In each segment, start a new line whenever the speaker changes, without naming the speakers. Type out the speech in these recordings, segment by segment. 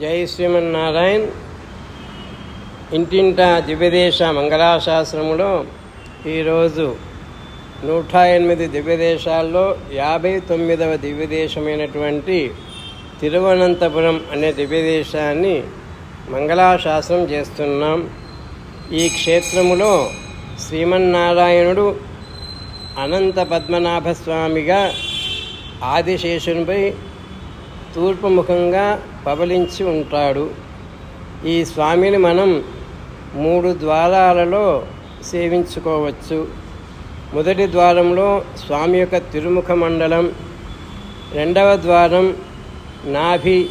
జై శ్రీమన్నారాయణ్. ఇంటింటా దివ్యదేశ మంగళాశాస్త్రములో ఈరోజు నూట ఎనిమిది దివ్యదేశాల్లో యాభై తొమ్మిదవ దివ్యదేశమైనటువంటి తిరువనంతపురం అనే దివ్యదేశాన్ని మంగళాశాస్త్రం చేస్తున్నాం. ఈ క్షేత్రములో శ్రీమన్నారాయణుడు అనంత పద్మనాభస్వామిగా ఆదిశేషునిపై తూర్పు ముఖంగా పబలించి ఉంటాడు. ఈ స్వామిని మనం మూడు ద్వారాలలో సేవించుకోవచ్చు. మొదటి ద్వారంలో స్వామి యొక్క తిరుముఖ మండలం రెండవ ద్వారం నాభి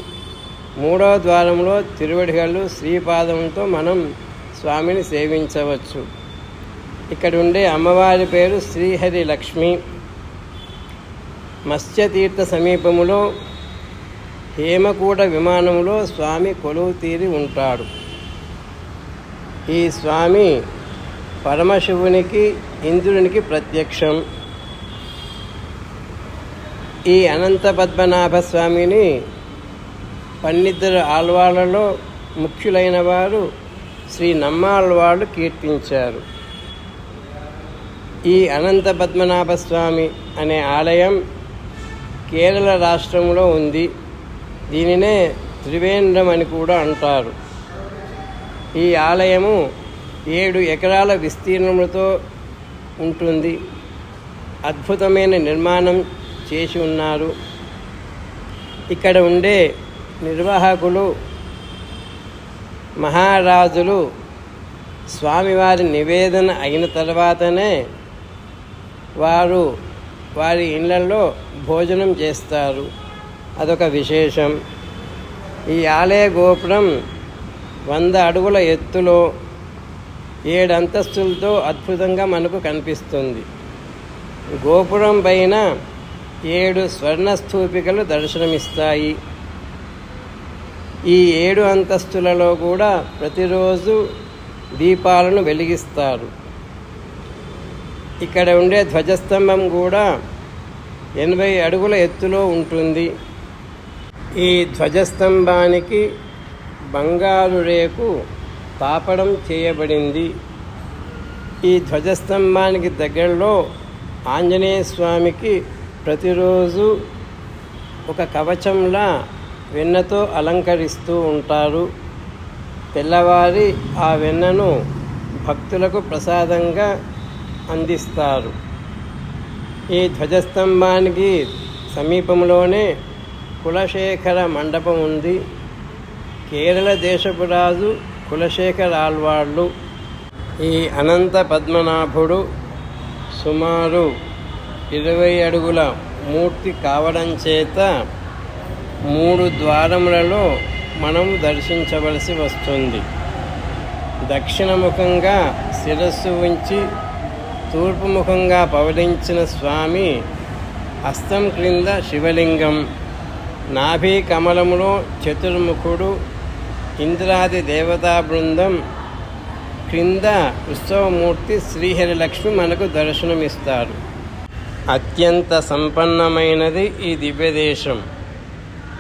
మూడవ ద్వారంలో తిరువడిగళ్ళు శ్రీపాదంతో మనం స్వామిని సేవించవచ్చు. ఇక్కడ ఉండే అమ్మవారి పేరు శ్రీహరి లక్ష్మి. మత్స్యతీర్థ సమీపములో హేమకూట విమానంలో స్వామి కొలువు తీరి ఉంటాడు. ఈ స్వామి పరమశివునికి ఇంద్రునికి ప్రత్యక్షం. ఈ అనంత పద్మనాభ స్వామిని పన్నిద్దరు ఆళ్వాళ్ళలో ముఖ్యులైన వారు శ్రీ నమ్మాళ్వాళ్ళు కీర్తించారు. ఈ అనంత పద్మనాభ స్వామి అనే ఆలయం కేరళ రాష్ట్రంలో ఉంది. దీనినే త్రివేంద్రం అని కూడా అంటారు. ఈ ఆలయము ఏడు ఎకరాల విస్తీర్ణములతో ఉంటుంది. అద్భుతమైన నిర్మాణం చేసి ఉన్నారు. ఇక్కడ ఉండే నిర్వాహకులు మహారాజులు స్వామివారి నివేదన అయిన తర్వాతనే వారు వారి ఇళ్ళలో భోజనం చేస్తారు. అదొక విశేషం. ఈ ఆలయ గోపురం వంద అడుగుల ఎత్తులో ఏడు అంతస్తులతో అద్భుతంగా మనకు కనిపిస్తుంది. గోపురం పైన ఏడు స్వర్ణ స్థూపికలు దర్శనమిస్తాయి. ఈ ఏడు అంతస్తులలో కూడా ప్రతిరోజు దీపాలను వెలిగిస్తారు. ఇక్కడ ఉండే ధ్వజస్తంభం కూడా ఎనభై అడుగుల ఎత్తులో ఉంటుంది. ఈ ధ్వజస్తంభానికి బంగారు రేకు తాపడం చేయబడింది. ఈ ధ్వజస్తంభానికి దగ్గరలో ఆంజనేయ స్వామికి ప్రతిరోజు ఒక కవచంలా వెన్నతో అలంకరిస్తూ ఉంటారు. తెల్లవారి ఆ వెన్నను భక్తులకు ప్రసాదంగా అందిస్తారు. ఈ ధ్వజస్తంభానికి సమీపంలోనే కులశేఖర మండపం ఉంది కేరళ దేశపు రాజు కులశేఖర ఆళ్వాళ్ళు ఈ అనంత పద్మనాభుడు సుమారు ఇరవై అడుగుల మూర్తి కావడం చేత మూడు ద్వారములలో మనం దర్శించవలసి వస్తుంది. దక్షిణముఖంగా శిరస్సు ఉంచి తూర్పు ముఖంగా పవడించిన స్వామి హస్తం క్రింద శివలింగం. నాభీ కమలములో చతుర్ముఖుడు ఇంద్రాది దేవతా బృందం క్రింద ఉత్సవమూర్తి శ్రీహరి లక్ష్మి మనకు దర్శనమిస్తారు. అత్యంత సంపన్నమైనది ఈ దివ్యదేశం.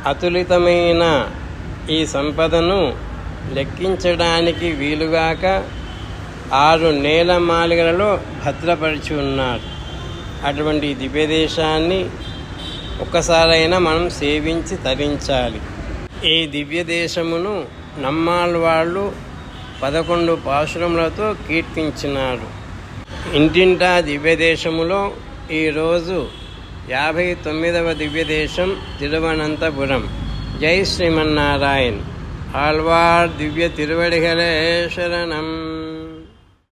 అతులితమైన ఈ సంపదను లెక్కించడానికి వీలుగాక ఆరు నేల మాలిగలలో భద్రపరిచి ఉన్నారు. అటువంటి దివ్యదేశాన్ని ఒక్కసారైనా మనం సేవించి తరించాలి. ఈ దివ్యదేశమును నమ్మాల్ వాళ్ళు పదకొండు పాశురములతో కీర్తించినారు. ఇంటింటా దివ్యదేశములో ఈరోజు యాభై తొమ్మిదవ దివ్యదేశం తిరువనంతపురం. జై శ్రీమన్నారాయణ్. ఆళ్వార్ దివ్య తిరువడిగలే శరణం